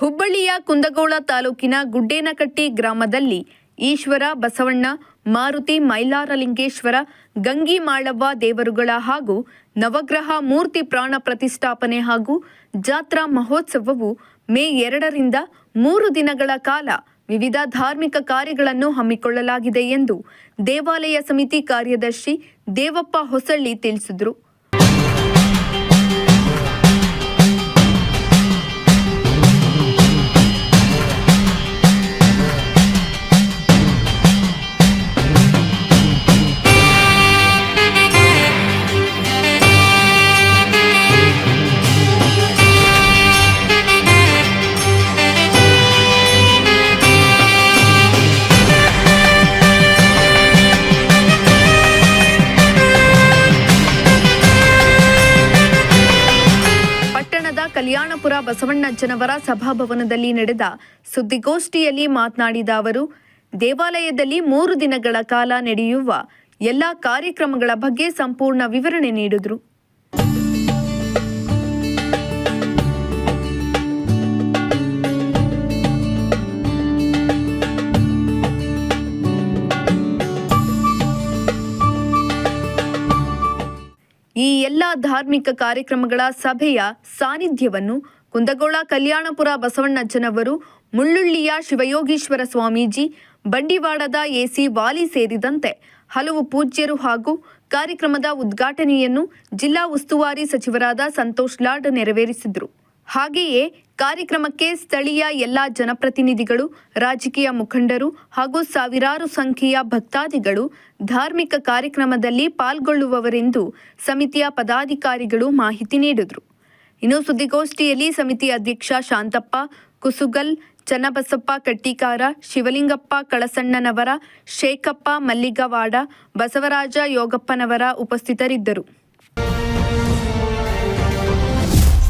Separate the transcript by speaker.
Speaker 1: ಹುಬ್ಬಳ್ಳಿಯ ಕುಂದಗೋಳ ತಾಲೂಕಿನ ಗುಡ್ಡೇನಕಟ್ಟಿ ಗ್ರಾಮದಲ್ಲಿ ಈಶ್ವರ ಬಸವಣ್ಣ, ಮಾರುತಿ ಮೈಲಾರಲಿಂಗೇಶ್ವರ, ಗಂಗಿ ಮಾಳವ್ವ ದೇವರುಗಳ ಹಾಗೂ ನವಗ್ರಹ ಮೂರ್ತಿ ಪ್ರಾಣ ಪ್ರತಿಷ್ಠಾಪನೆ ಹಾಗೂ ಜಾತ್ರಾ ಮಹೋತ್ಸವವು ಮೇ ಎರಡರಿಂದ ಮೂರು ದಿನಗಳ ಕಾಲ ವಿವಿಧ ಧಾರ್ಮಿಕ ಕಾರ್ಯಗಳನ್ನು ಹಮ್ಮಿಕೊಳ್ಳಲಾಗಿದೆ ಎಂದು ದೇವಾಲಯ ಸಮಿತಿ ಕಾರ್ಯದರ್ಶಿ ದೇವಪ್ಪ ಹೊಸಳ್ಳಿ ತಿಳಿಸಿದರು. ಕಲ್ಯಾಣಪುರ ಬಸವಣ್ಣಜ್ಜನವರ ಸಭಾಭವನದಲ್ಲಿ ನಡೆದ ಸುದ್ದಿಗೋಷ್ಠಿಯಲ್ಲಿ ಮಾತನಾಡಿದ ಅವರು, ದೇವಾಲಯದಲ್ಲಿ ಮೂರು ದಿನಗಳ ಕಾಲ ನಡೆಯುವ ಎಲ್ಲ ಕಾರ್ಯಕ್ರಮಗಳ ಬಗ್ಗೆ ಸಂಪೂರ್ಣ ವಿವರಣೆ ನೀಡಿದರು. ಈ ಎಲ್ಲ ಧಾರ್ಮಿಕ ಕಾರ್ಯಕ್ರಮಗಳ ಸಭೆಯ ಸಾನ್ನಿಧ್ಯವನ್ನು ಕುಂದಗೋಳ ಕಲ್ಯಾಣಪುರ ಬಸವಣ್ಣಜ್ಜನವರು, ಮುಳ್ಳುಳ್ಳಿಯ ಶಿವಯೋಗೀಶ್ವರ ಸ್ವಾಮೀಜಿ, ಬಂಡಿವಾಡದ ಎಸಿ ವಾಲಿ ಸೇರಿದಂತೆ ಹಲವು ಪೂಜ್ಯರು ಹಾಗೂ ಕಾರ್ಯಕ್ರಮದ ಉದ್ಘಾಟನೆಯನ್ನು ಜಿಲ್ಲಾ ಉಸ್ತುವಾರಿ ಸಚಿವರಾದ ಸಂತೋಷ್ ಲಾಡ್ ನೆರವೇರಿಸಿದರು. ಹಾಗೆಯೇ ಕಾರ್ಯಕ್ರಮಕ್ಕೆ ಸ್ಥಳೀಯ ಎಲ್ಲಾ ಜನಪ್ರತಿನಿಧಿಗಳು, ರಾಜಕೀಯ ಮುಖಂಡರು ಹಾಗೂ ಸಾವಿರಾರು ಸಂಖ್ಯೆಯ ಭಕ್ತಾದಿಗಳು ಧಾರ್ಮಿಕ ಕಾರ್ಯಕ್ರಮದಲ್ಲಿ ಪಾಲ್ಗೊಳ್ಳುವವರೆಂದು ಸಮಿತಿಯ ಪದಾಧಿಕಾರಿಗಳು ಮಾಹಿತಿ ನೀಡಿದರು. ಇನ್ನು ಸುದ್ದಿಗೋಷ್ಠಿಯಲ್ಲಿ ಸಮಿತಿ ಅಧ್ಯಕ್ಷ ಶಾಂತಪ್ಪ, ಕುಸುಗಲ್, ಚನ್ನಬಸಪ್ಪ ಕಟ್ಟಿಕಾರ, ಶಿವಲಿಂಗಪ್ಪ ಕಳಸಣ್ಣನವರ, ಶೇಖಪ್ಪ ಮಲ್ಲಿಗವಾಡ, ಬಸವರಾಜ ಯೋಗಪ್ಪನವರ ಉಪಸ್ಥಿತರಿದ್ದರು.